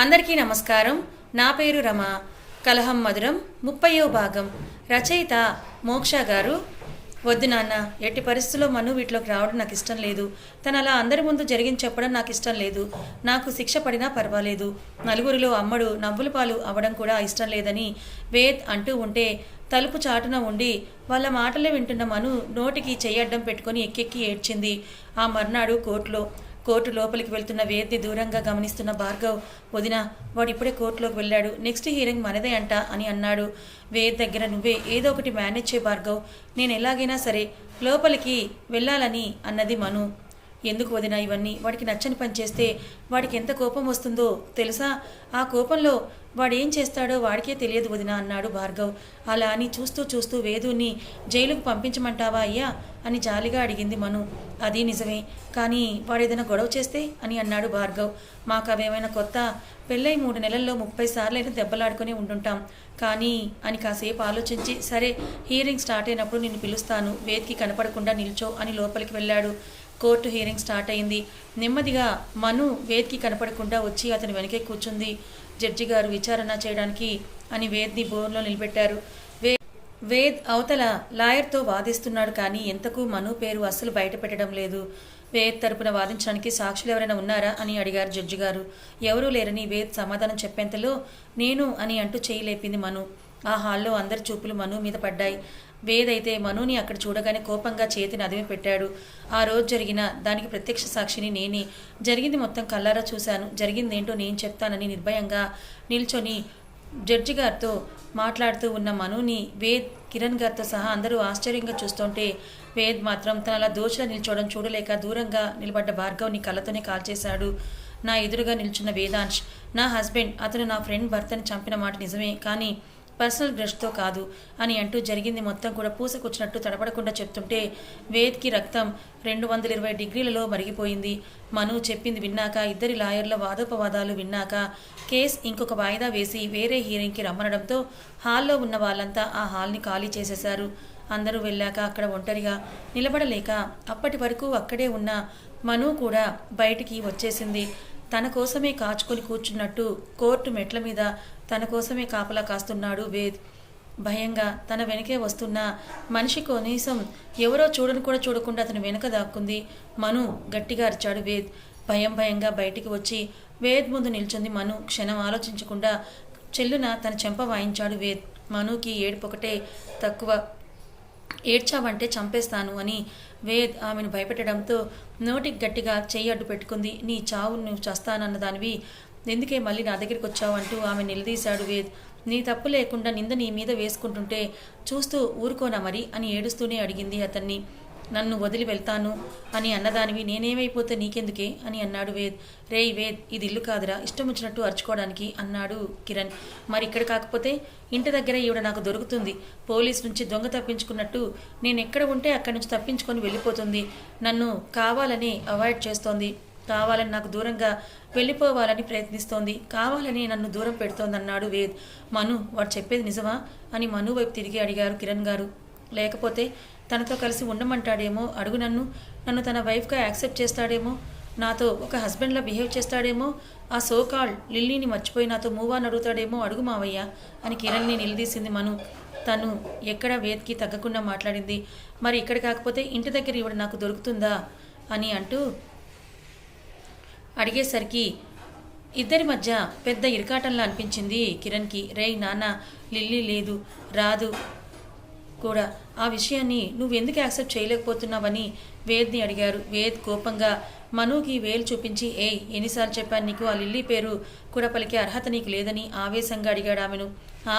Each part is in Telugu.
అందరికీ నమస్కారం. నా పేరు రమ. కలహం మధురం ముప్పయో భాగం. రచయిత మోక్ష గారు వద్దు నాన్న ఎట్టి పరిస్థితుల్లో మను వీటిలోకి రావడం నాకు ఇష్టం లేదు. తను అలా అందరి ముందు జరిగింది చెప్పడం నాకు ఇష్టం లేదు. నాకు శిక్ష పడినా పర్వాలేదు. నలుగురిలో అమ్మడు నవ్వుల పాలు అవ్వడం కూడా ఇష్టం లేదని వేద్ అంటూ ఉంటే తలుపు చాటున ఉండి వాళ్ళ మాటలే వింటున్న మను నోటికి చెయ్యడ్డం పెట్టుకొని ఎక్కెక్కి ఏడ్చింది. ఆ మర్నాడు కోర్టులో కోర్టు లోపలికి వెళ్తున్న వేద్ది దూరంగా గమనిస్తున్న భార్గవ్ వదిన వాడు ఇప్పుడే కోర్టులోకి వెళ్ళాడు. నెక్స్ట్ హీరింగ్ మనదే అంట అని అన్నాడు. వేద్ దగ్గర నువ్వే ఏదో ఒకటి మేనేజ్ చే భార్గవ్. నేను ఎలాగైనా సరే లోపలికి వెళ్ళాలని అన్నది మను. ఎందుకు వదిన ఇవన్నీ? వాడికి నచ్చని పని చేస్తే వాడికి ఎంత కోపం వస్తుందో తెలుసా? ఆ కోపంలో వాడేం చేస్తాడో వాడికే తెలియదు వదిన అన్నాడు భార్గవ్. అలా అని చూస్తూ చూస్తూ వేదుని జైలుకు పంపించమంటావా అయ్యా? అని జాలిగా అడిగింది మను. అది నిజమే. కానీ వాడు ఏదైనా గొడవ చేస్తే? అని అన్నాడు భార్గవ్. మాకు అవేమైనా కొత్త? పెళ్ళై మూడు నెలల్లో ముప్పై సార్లైనా దెబ్బలాడుకుని ఉండుంటాం. కానీ అని కాసేపు ఆలోచించి సరే హీరింగ్ స్టార్ట్ అయినప్పుడు నిన్ను పిలుస్తాను. వేదికి కనపడకుండా నిల్చో అని లోపలికి వెళ్ళాడు. కోర్టు హీరింగ్ స్టార్ట్ అయింది. నెమ్మదిగా మను వేద్కి కనపడకుండా వచ్చి అతని వెనకే కూర్చుంది. జడ్జి గారు విచారణ చేయడానికి అని వేద్ని బోన్లో నిలబెట్టారు. వే వేద్ అవతల లాయర్తో వాదిస్తున్నాడు కానీ ఎంతకు మను పేరు అస్సలు బయటపెట్టడం లేదు. వేద్ తరపున వాదించడానికి సాక్షులు ఎవరైనా ఉన్నారా అని అడిగారు జడ్జి గారు. ఎవరూ లేరని వేద్ సమాధానం చెప్పేంతలో నేను అని అంటూ చేయలేపింది మను. ఆ హాల్లో అందరి చూపులు మను మీద పడ్డాయి. వేదైతే మనుని అక్కడ చూడగానే కోపంగా చేతిని అదిమి పెట్టాడు. ఆ రోజు జరిగిన దానికి ప్రత్యక్ష సాక్షిని నేనే. జరిగింది మొత్తం కల్లారా చూశాను. జరిగిందేంటో నేను చెప్తానని నిర్భయంగా నిల్చొని జడ్జి గారితో మాట్లాడుతూ ఉన్న మనుని వేద్ కిరణ్ గారితో సహా అందరూ ఆశ్చర్యంగా చూస్తుంటే వేద్ మాత్రం తన అలా దోషుల నిల్చోవడం చూడలేక దూరంగా నిలబడ్డ భార్గవ్ని కళ్ళతోనే కాల్చేశాడు. నా ఎదురుగా నిల్చున్న వేదాంశ్ నా హస్బెండ్ అతను నా ఫ్రెండ్ భర్తని చంపిన మాట నిజమే కానీ పర్సనల్ బ్రష్తో కాదు అని అంటూ జరిగింది. మొత్తం కూడా పూసకొచ్చినట్టు తడపడకుండా చెప్తుంటే వేద్కి రక్తం రెండు వందల ఇరవై డిగ్రీలలో మరిగిపోయింది. మను చెప్పింది విన్నాక ఇద్దరి లాయర్ల వాదోపవాదాలు విన్నాక కేస్ ఇంకొక వాయిదా వేసి వేరే హీరింగ్కి రమ్మనడంతో హాల్లో ఉన్న వాళ్ళంతా ఆ హాల్ని ఖాళీ చేసేశారు. అందరూ వెళ్ళాక అక్కడ ఒంటరిగా నిలబడలేక అప్పటి వరకు అక్కడే ఉన్న మను కూడా బయటికి వచ్చేసింది. తన కోసమే కాచుకొని కూర్చున్నట్టు కోర్టు మెట్ల మీద తన కోసమే కాపలా కాస్తున్నాడు వేద్. భయంగా తన వెనకే వస్తున్న మనిషి కనీసం ఎవరో చూడను కూడా చూడకుండా అతను వెనక దాక్కుంది. మను గట్టిగా అరిచాడు వేద్. భయం భయంగా బయటికి వచ్చి వేద్ ముందు నిల్చుంది మను. క్షణం ఆలోచించకుండా చెల్లున తన చెంప వాయించాడు వేద్. మనుకి ఏడుపొకటే తక్కువ ఏడ్చావంటే చంపేస్తాను అని వేద్ ఆమెను భయపెట్టడంతో నోటికి గట్టిగా చెయ్యి అడ్డు పెట్టుకుంది. నీ చావు నువ్వు చస్తానన్న దానివి ఎందుకే మళ్ళీ నా దగ్గరికి వచ్చావు అంటూ ఆమె నిలదీశాడు వేద్. నీ తప్పు లేకుండా నింద నీ మీద వేసుకుంటుంటే చూస్తూ ఊరుకోనా మరి అని ఏడుస్తూనే అడిగింది అతన్ని. నన్ను వదిలి వెళ్తాను అని అన్నదానివి నేనేమైపోతే నీకెందుకే అని అన్నాడు వేద్. రేయ్ వేద్ ఇది ఇల్లు కాదురా ఇష్టం వచ్చినట్టు అరుచుకోవడానికి అన్నాడు కిరణ్. మరి ఇక్కడ కాకపోతే ఇంటి దగ్గర ఈవిడ నాకు దొరుకుతుంది. పోలీస్ నుంచి దొంగ తప్పించుకున్నట్టు నేను ఎక్కడ ఉంటే అక్కడి నుంచి తప్పించుకొని వెళ్ళిపోతుంది. నన్ను కావాలని అవాయిడ్ చేస్తోంది. కావాలని నాకు దూరంగా వెళ్ళిపోవాలని ప్రయత్నిస్తోంది. కావాలని నన్ను దూరం పెడుతోందన్నాడు వేద్. మను వాడు చెప్పేది నిజమా? అని మను వైపు తిరిగి అడిగారు కిరణ్ గారు. లేకపోతే తనతో కలిసి ఉండమంటాడేమో? అడుగు నన్ను. నన్ను తన వైఫ్గా యాక్సెప్ట్ చేస్తాడేమో? నాతో ఒక హస్బెండ్లా బిహేవ్ చేస్తాడేమో? ఆ సోకాల్ లిల్లీని మర్చిపోయి నాతో మూవ్ అని అడుగుతాడేమో? అడుగు మావయ్య అని కిరణ్ని నిలదీసింది మను. తను ఎక్కడ వేద్కి తగ్గకుండా మాట్లాడింది. మరి ఇక్కడ కాకపోతే ఇంటి దగ్గర ఇవిడ నాకు దొరుకుతుందా? అని అంటూ అడిగేసరికి ఇద్దరి మధ్య పెద్ద ఇరకాటంలా అనిపించింది కిరణ్కి. రేయ్ నాన్న లిల్లీ లేదు రాదు కూడా. ఆ విషయాన్ని నువ్వెందుకు యాక్సెప్ట్ చేయలేకపోతున్నావని వేద్ని అడిగారు. వేద్ కోపంగా మనుకి వేలు చూపించి ఏయ్ ఎన్నిసార్లు చెప్పాను నీకు? ఆ లిల్లీ పేరు కూడా పలికే అర్హత నీకు లేదని ఆవేశంగా అడిగాడు ఆమెను. ఆ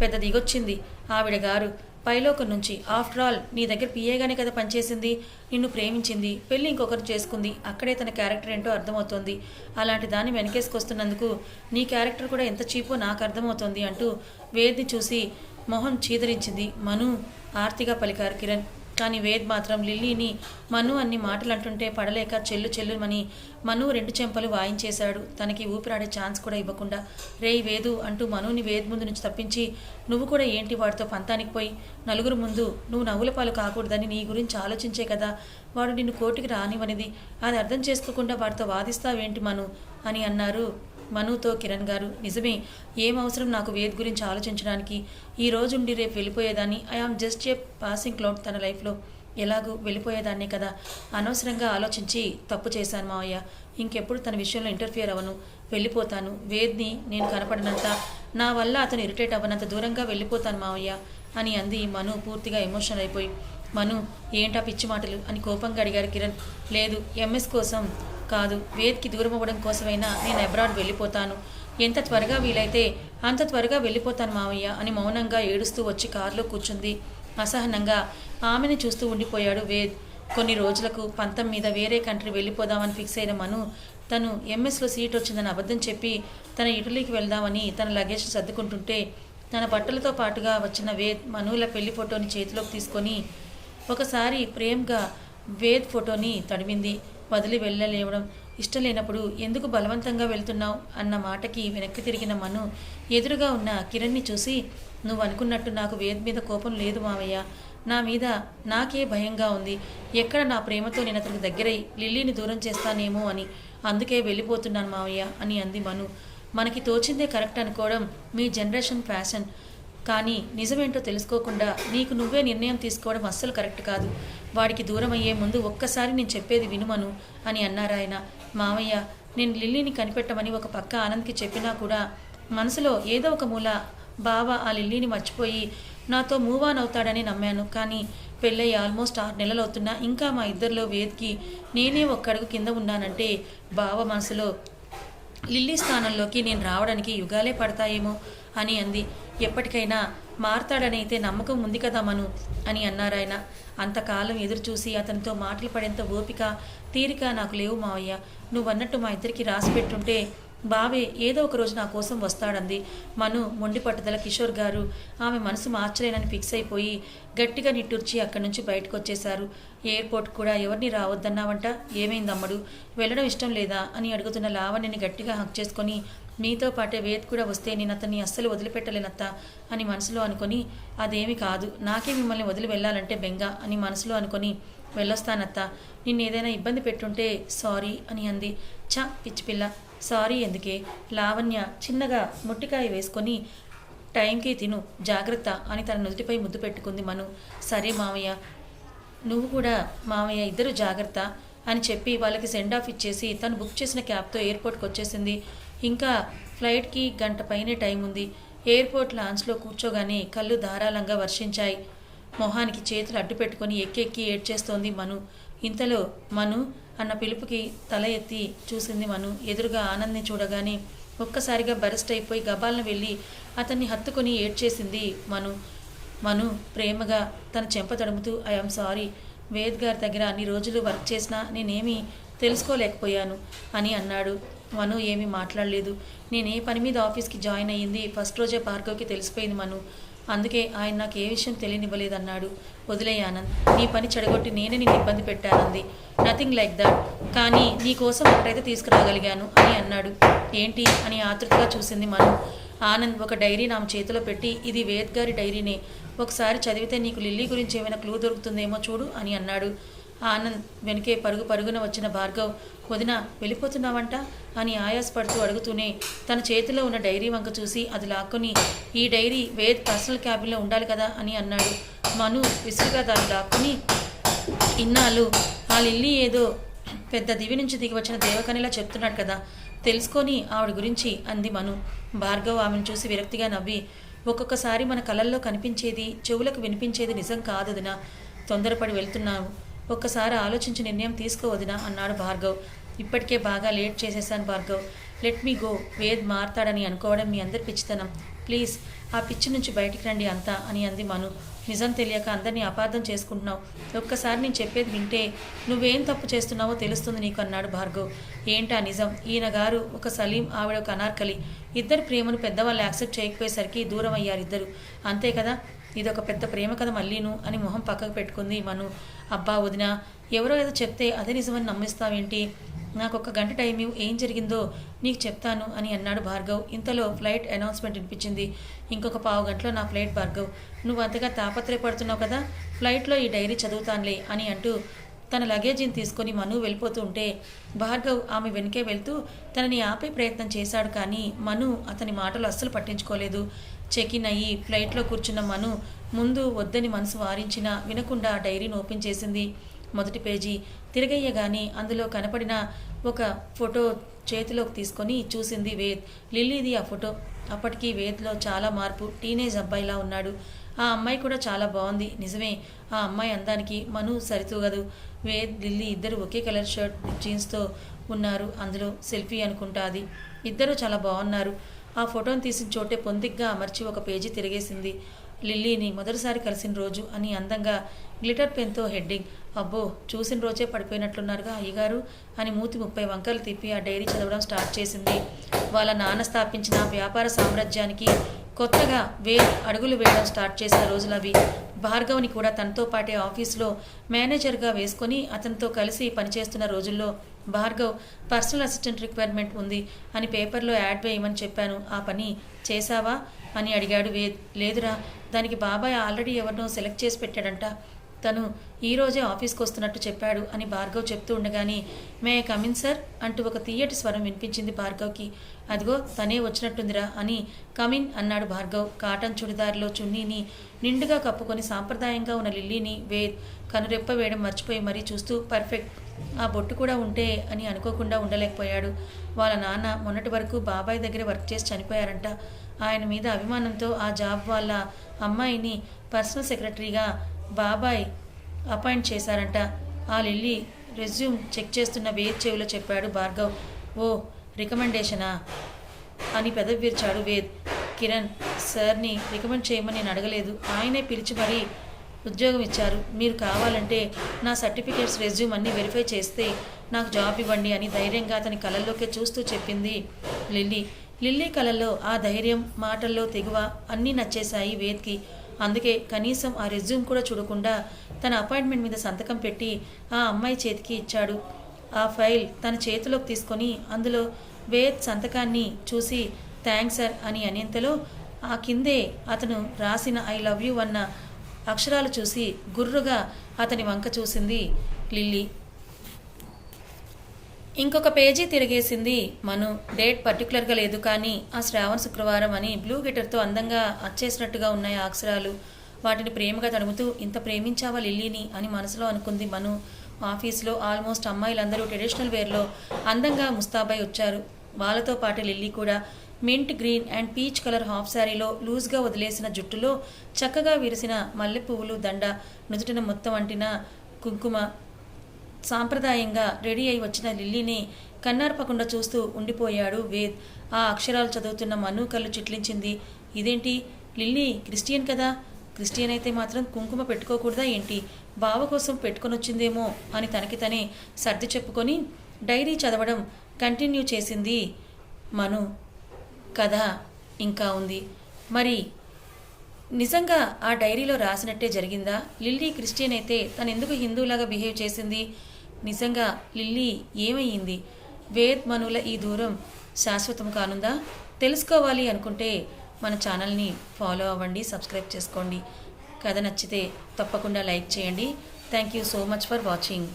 పెద్ద దిగొచ్చింది ఆవిడ గారు పైలోకం నుంచి. ఆఫ్టర్ ఆల్ నీ దగ్గర పిఏగానే కదా పనిచేసింది. నిన్ను ప్రేమించింది. పెళ్ళి ఇంకొకరు చేసుకుంది. అక్కడే తన క్యారెక్టర్ ఏంటో అర్థమవుతోంది. అలాంటి దాన్ని వెనకేసుకొస్తున్నందుకు నీ క్యారెక్టర్ కూడా ఎంత చీపో నాకు అర్థమవుతోంది అంటూ వేద్ని చూసి మొహం చీదరించింది. మను ఆర్తిగా పలికారు కిరణ్. కానీ వేద్ మాత్రం లిల్లీని మను అన్ని మాటలు అంటుంటే పడలేక చెల్లు చెల్లుమని మను రెండు చెంపలు వాయించేశాడు. తనకి ఊపిరాడే ఛాన్స్ కూడా ఇవ్వకుండా రేయ్ వేదు అంటూ మనుని వేద్ ముందు నుంచి తప్పించి నువ్వు కూడా ఏంటి వాడితో పంతానికి పోయి? నలుగురు ముందు నువ్వు నవ్వుల పాలు కాకూడదని నీ గురించి ఆలోచించే కదా వాడు నిన్ను కోర్టుకి రానివనిది అది అర్థం చేసుకోకుండా వాడితో వాదిస్తావేంటి మను? అని అన్నారు మనుతో కిరణ్ గారు నిజమే ఏం అవసరం నాకు వేద్ గురించి ఆలోచించడానికి? ఈ రోజుండి రేపు వెళ్ళిపోయేదాన్ని. I am just a passing cloud తన లైఫ్లో ఎలాగూ వెళ్ళిపోయేదాన్నే కదా. అనవసరంగా ఆలోచించి తప్పు చేశాను మావయ్య. ఇంకెప్పుడు తన విషయంలో ఇంటర్ఫియర్ అవ్వను వెళ్ళిపోతాను. వేద్ని నేను కనపడినంత. నా వల్ల అతను ఇరిటేట్ అవ్వనంత దూరంగా వెళ్ళిపోతాను మావయ్య అని అంది మను పూర్తిగా ఎమోషనల్ అయిపోయి. మను ఏంటా పిచ్చి మాటలు అని కోపంగా అడిగారు కిరణ్. లేదు ఎంఎస్ కోసం కాదు వేద్కి దూరం అవ్వడం కోసమైనా నేను అబ్రాడ్ వెళ్ళిపోతాను. ఎంత త్వరగా వీలైతే అంత త్వరగా వెళ్ళిపోతాను మావయ్య అని మౌనంగా ఏడుస్తూ వచ్చి కారులో కూర్చుంది. అసహనంగా ఆమెను చూస్తూ ఉండిపోయాడు వేద్. కొన్ని రోజులకు పంతం మీద వేరే కంట్రీ వెళ్ళిపోదామని ఫిక్స్ అయిన మను తను ఎంఎస్లో సీట్ వచ్చిందని అబద్ధం చెప్పి తన ఇటలీకి వెళ్దామని తన లగేజ్ సర్దుకుంటుంటే తన బట్టలతో పాటుగా వచ్చిన వేద్ మనుల పెళ్ళి ఫోటోని చేతిలోకి తీసుకొని ఒకసారి ప్రేమ్గా వేద్ ఫోటోని తడిమింది వదిలి వెళ్ళలేవడం ఇష్టం లేనప్పుడు ఎందుకు బలవంతంగా వెళ్తున్నావు అన్న మాటకి వెనక్కి తిరిగిన మను ఎదురుగా ఉన్న కిరణ్ని చూసి నువ్వు అనుకున్నట్టు నాకు వేద్ మీద కోపం లేదు మావయ్య. నా మీద నాకే భయంగా ఉంది. ఎక్కడ నా ప్రేమతో నేను అతనికి దగ్గరై లిల్లీని దూరం చేస్తానేమో అని. అందుకే వెళ్ళిపోతున్నాను మావయ్య అని అంది మను. మనకి తోచిందే కరెక్ట్ అనుకోవడం మీ జనరేషన్ ఫ్యాషన్. కానీ నిజమేంటో తెలుసుకోకుండా నీకు నువ్వే నిర్ణయం తీసుకోవడం అస్సలు కరెక్ట్ కాదు. వాడికి దూరం అయ్యే ముందు ఒక్కసారి నేను చెప్పేది వినుమను అని అన్నారాయన మావయ్య నేను లిల్లీని కనిపెట్టమని ఒక పక్క ఆనంద్కి చెప్పినా కూడా మనసులో ఏదో ఒక మూల బావ ఆ లిల్లీని మర్చిపోయి నాతో మూవ్ ఆన్ అవుతాడని నమ్మాను. కానీ పెళ్ళయి ఆల్మోస్ట్ ఆరు నెలలు అవుతున్నా ఇంకా మా ఇద్దరిలో వేదికి నేనే ఒక్క అడుగు కింద ఉన్నానంటే బావ మనసులో లిల్లీ స్థానంలోకి నేను రావడానికి యుగాలే పడతాయేమో. అని అంది. ఎప్పటికైనా మారతాడనైతే నమ్మకం ఉంది కదా మను? అని అన్నారాయన అంతకాలం ఎదురు చూసి అతనితో మాటలు పడేంత ఓపిక తీరిక నాకు లేవు మావయ్య. నువ్వన్నట్టు మా ఇద్దరికి రాసి పెట్టుంటే బావే ఏదో ఒక రోజు నా కోసం వస్తాడంది. మను మొండి పట్టుదల కిషోర్ గారు ఆమె మనసు మార్చలేనని ఫిక్స్ అయిపోయి గట్టిగా నిట్టూర్చి అక్కడి నుంచి బయటకు వచ్చేశారు ఎయిర్పోర్ట్ కూడా ఎవరిని రావద్దన్నావంట? ఏమైందమ్మడు? వెళ్ళడం ఇష్టం లేదా? అని అడుగుతున్న లావణ్యని గట్టిగా హక్ చేసుకొని మీతో పాటే వేద్ కూడా వస్తే నేను అతన్ని అస్సలు వదిలిపెట్టలేనత్త అని మనసులో అనుకొని అదేమి కాదు నాకే మిమ్మల్ని వదిలి వెళ్ళాలంటే బెంగ అని మనసులో అనుకొని వెళ్ళొస్తానత్త నిన్ను ఏదైనా ఇబ్బంది పెట్టుంటే సారీ అని అంది. చ పిచ్చిపిల్ల సారీ ఎందుకే? లావణ్య చిన్నగా ముట్టికాయ వేసుకొని టైంకి తిను జాగ్రత్త అని తన నుదుటిపై ముద్దు పెట్టుకుంది మను. సరే మామయ్య నువ్వు కూడా మామయ్య ఇద్దరు జాగ్రత్త అని చెప్పి వాళ్ళకి సెండ్ ఆఫ్ ఇచ్చేసి తను బుక్ చేసిన క్యాబ్తో ఎయిర్పోర్ట్కి వచ్చేసింది. ఇంకా ఫ్లైట్కి గంట పైనే టైం ఉంది. ఎయిర్పోర్ట్ లాంచ్లో కూర్చోగానే కళ్ళు ధారాళంగా వర్షించాయి. మొహానికి చేతులు అడ్డు పెట్టుకొని ఎక్కెక్కి ఏడ్చేస్తోంది మను. ఇంతలో మను అన్న పిలుపుకి తల ఎత్తి చూసింది మను. ఎదురుగా ఆనంద్ని చూడగానే ఒక్కసారిగా బరెస్ట్ అయిపోయి గబాలను వెళ్ళి అతన్ని హత్తుకొని ఏడ్చేసింది మను. మను ప్రేమగా తన చెంప తడుముతూ ఐఎమ్ సారీ వేద్ గారి దగ్గర అన్ని రోజులు వర్క్ చేసినా నేనేమీ తెలుసుకోలేకపోయాను అని అన్నాడు. మను ఏమీ మాట్లాడలేదు. నేను ఏ పని మీద ఆఫీస్కి జాయిన్ అయ్యింది ఫస్ట్ రోజే భార్గవ్కి తెలిసిపోయింది మను. అందుకే ఆయన నాకు ఏ విషయం తెలియనివ్వలేదన్నాడు. వదిలే ఆనంద్ నీ పని చెడగొట్టి నేనే నిన్ను ఇబ్బంది పెట్టానంది. Nothing like that. కానీ నీ కోసం ఒకటైతే తీసుకురాగలిగాను అని అన్నాడు. ఏంటి? అని ఆతృతగా చూసింది మను. ఆనంద్ ఒక డైరీ నా చేతిలో పెట్టి ఇది వేద్ గారి డైరీనే. ఒకసారి చదివితే నీకు లిల్లీ గురించి ఏమైనా క్లూ దొరుకుతుందేమో చూడు అని అన్నాడు. ఆనంద్ వెనుకే పరుగు పరుగున వచ్చిన భార్గవ్ వదిన వెళ్ళిపోతున్నావంట? అని ఆయాసపడుతూ అడుగుతూనే తన చేతిలో ఉన్న డైరీ వంక చూసి అది లాక్కొని ఈ డైరీ వేద్ పర్సనల్ క్యాబిన్లో ఉండాలి కదా అని అన్నాడు. మను విసురుగా దాన్ని లాక్కొని ఇన్నాళ్ళు ఆ లిల్లీ ఏదో పెద్ద దివి నుంచి దిగి వచ్చిన దేవకనిలా చెప్తున్నాడు కదా తెలుసుకొని ఆవిడ గురించి అంది మను. భార్గవ్ ఆమెను చూసి విరక్తిగా నవ్వి ఒక్కొక్కసారి మన కలల్లో కనిపించేది చెవులకు వినిపించేది నిజం కాదదినా తొందరపడి వెళ్తున్నావు. ఒక్కసారి ఆలోచించి నిర్ణయం తీసుకోవదినా అన్నాడు భార్గవ్. ఇప్పటికే బాగా లేట్ చేసేసాను Bhargav. Let me go Ved మారతాడని అనుకోవడం మీ అందరి పిచ్చితనం. ప్లీజ్ ఆ పిచ్చి నుంచి బయటికి రండి అంతా అని అంది మను. నిజం తెలియక అందరినీ అపార్థం చేసుకుంటున్నావు. ఒక్కసారి నేను చెప్పేది వింటే నువ్వేం తప్పు చేస్తున్నావో తెలుస్తుంది నీకు అన్నాడు భార్గవ్. ఏంటా నిజం? ఈయన గారు ఒక సలీం ఆవిడ ఒక అనార్కలి. ఇద్దరు ప్రేమను పెద్దవాళ్ళు యాక్సెప్ట్ చేయకపోయేసరికి దూరం అయ్యారు ఇద్దరు. అంతే కదా? ఇదొక పెద్ద ప్రేమ కథ మళ్ళీను అని మొహం పక్కకు పెట్టుకుంది మను. అబ్బా వదిన ఎవరో ఏదో చెప్తే అదే నిజమని నమ్మిస్తావేంటి? నాకు ఒక గంట టైం ఏం జరిగిందో నీకు చెప్తాను అని అన్నాడు భార్గవ్. ఇంతలో ఫ్లైట్ అనౌన్స్మెంట్ వినిపించింది. ఇంకొక పావు గంటలో నా ఫ్లైట్ భార్గవ్. నువ్వు అంతగా తాపత్రయపడుతున్నావు కదా ఫ్లైట్లో ఈ డైరీ చదువుతానులే అని అంటూ తన లగేజీని తీసుకొని మను వెళ్ళిపోతూ ఉంటే భార్గవ్ ఆమె వెనుకే వెళ్తూ తనని ఆపే ప్రయత్నం చేశాడు కానీ మను అతని మాటలు అస్సలు పట్టించుకోలేదు. చెక్ ఇన్ అయ్యి ఫ్లైట్లో కూర్చున్న మను ముందు వద్దని మనసు వారించినా వినకుండా ఆ డైరీని ఓపెన్ చేసింది. మొదటి పేజీ తిరగయ్యగానే అందులో కనపడిన ఒక ఫోటో చేతిలోకి తీసుకొని చూసింది వేద్. లిల్లీది ఆ ఫోటో. అప్పటికి వేద్లో చాలా మార్పు. టీనేజ్ అబ్బాయిలా ఉన్నాడు. ఆ అమ్మాయి కూడా చాలా బాగుంది. నిజమే ఆ అమ్మాయి అందానికి మను సరితూగదు. వేద్ లిల్లీ ఇద్దరు ఒకే కలర్ షర్ట్ జీన్స్తో ఉన్నారు. అందులో సెల్ఫీ అనుకుంటా అది. ఇద్దరు చాలా బాగున్నారు. ఆ ఫోటోని తీసిన చోటే పొందిగ్గా అమర్చి ఒక పేజీ తిరిగేసింది. లిల్లీని మొదటిసారి కలిసిన రోజు అని అందంగా గ్లిటర్ పెన్తో హెడ్డింగ్ అబ్బో చూసిన రోజే పడిపోయినట్లున్నారుగా అయ్యగారు అని మూతి ముప్పై వంకలు తిప్పి ఆ డైరీ చదవడం స్టార్ట్ చేసింది. వాళ్ళ నాన్న స్థాపించిన వ్యాపార సామ్రాజ్యానికి కొత్తగా వే అడుగులు వేయడం స్టార్ట్ చేసిన రోజులు అవి భార్గవ్ని కూడా తనతో పాటే ఆఫీస్లో మేనేజర్గా వేసుకొని అతనితో కలిసి పనిచేస్తున్న రోజుల్లో భార్గవ్ పర్సనల్ అసిస్టెంట్ రిక్వైర్మెంట్ ఉంది అని పేపర్లో యాడ్ వేయమని చెప్పాను. ఆ పని చేశావా? అని అడిగాడు వేద్. లేదురా దానికి బాబాయ్ ఆల్రెడీ ఎవరినో సెలెక్ట్ చేసి పెట్టాడంట. తను ఈ రోజే ఆఫీస్కి వస్తున్నట్టు చెప్పాడు అని భార్గవ్ చెప్తూ ఉండగానే మే కమిన్ సార్ అంటూ ఒక తీయటి స్వరం వినిపించింది భార్గవ్కి. అదిగో తనే వచ్చినట్టుందిరా అని కమిన్ అన్నాడు భార్గవ్. కాటన్ చుడిదారిలో చున్నీని నిండుగా కప్పుకొని సాంప్రదాయంగా ఉన్న లిల్లీని వేద్ కనురెప్ప వేయడం మర్చిపోయి మరీ చూస్తూ పర్ఫెక్ట్ ఆ బొట్టు కూడా ఉంటే అని అనుకోకుండా ఉండలేకపోయాడు. వాళ్ళ నాన్న మొన్నటి వరకు బాబాయ్ దగ్గర వర్క్ చేసి చనిపోయారంట. ఆయన మీద అభిమానంతో ఆ జాబ్ వాళ్ళ అమ్మాయిని పర్సనల్ సెక్రటరీగా బాబాయ్ అపాయింట్ చేశారంట. ఆ లిల్లీ రెజ్యూమ్ చెక్ చేస్తున్న వేద్ చెవిలో చెప్పాడు భార్గవ్. ఓ రికమెండేషనా? అని పెదవి వేద్. కిరణ్ సార్ని రికమెండ్ చేయమని నేను అడగలేదు. ఆయనే పిలిచి మరీ ఉద్యోగం ఇచ్చారు. మీరు కావాలంటే నా సర్టిఫికేట్స్ రెజ్యూమ్ అన్నీ వెరిఫై చేస్తే నాకు జాబ్ ఇవ్వండి అని ధైర్యంగా అతని కళల్లోకే చూస్తూ చెప్పింది లిల్లీ. లిల్లీ కళల్లో ఆ ధైర్యం మాటల్లో తెగువ అన్నీ నచ్చేశాయి వేద్కి. అందుకే కనీసం ఆ రెజ్యూమ్ కూడా చూడకుండా తన అపాయింట్మెంట్ మీద సంతకం పెట్టి ఆ అమ్మాయి చేతికి ఇచ్చాడు. ఆ ఫైల్ తన చేతిలోకి తీసుకొని అందులో వేద్ సంతకాన్ని చూసి థ్యాంక్స్ సార్ అని అనేంతలో ఆ కిందే అతను రాసిన ఐ లవ్ యూ అన్న అక్షరాలు చూసి గుర్రుగా అతని వంక చూసింది లిల్లీ. ఇంకొక పేజీ తిరిగేసింది మను. డేట్ పర్టికులర్గా లేదు కానీ ఆ శ్రావణ శుక్రవారం అని బ్లూ గిటర్తో అందంగా అచ్చేసినట్టుగా ఉన్నాయి ఆ అక్షరాలు. వాటిని ప్రేమగా తడుముతూ ఇంత ప్రేమించావా లిల్లీని? అని మనసులో అనుకుంది మను. ఆఫీస్లో ఆల్మోస్ట్ అమ్మాయిలందరూ ట్రెడిషనల్ వేర్లో అందంగా ముస్తాబై వచ్చారు. వాళ్ళతో పాటు లిల్లీ కూడా mint green and peach colour half శారీలో లూజ్గా వదిలేసిన జుట్టులో చక్కగా విరిసిన మల్లె పువ్వులు దండ నుదుటిన మొత్తం అంటిన కుంకుమ సాంప్రదాయంగా రెడీ అయి వచ్చిన లిల్లీని కన్నార్పకుండా చూస్తూ ఉండిపోయాడు వేద్. ఆ అక్షరాలు చదువుతున్న మను కళ్ళు చిట్లించింది. ఇదేంటి? లిల్లీ క్రిస్టియన్ కదా? క్రిస్టియన్ అయితే మాత్రం కుంకుమ పెట్టుకోకూడదా ఏంటి? బావ కోసం పెట్టుకొని వచ్చిందేమో అని తనకి తనే సర్ది చెప్పుకొని డైరీ చదవడం కంటిన్యూ చేసింది మను. కథ ఇంకా ఉంది. మరి నిజంగా ఆ డైరీలో రాసినట్టే జరిగిందా? లిల్లీ క్రిస్టియన్ అయితే తను ఎందుకు హిందూలాగా బిహేవ్ చేసింది? నిజంగా లిల్లీ ఏమయ్యింది? వేద్ మనుల ఈ దూరం శాశ్వతం కానుందా? తెలుసుకోవాలి అనుకుంటే మన ఛానల్ని ఫాలో అవ్వండి సబ్స్క్రైబ్ చేసుకోండి. కథ నచ్చితే తప్పకుండా లైక్ చేయండి. Thank you so much for watching.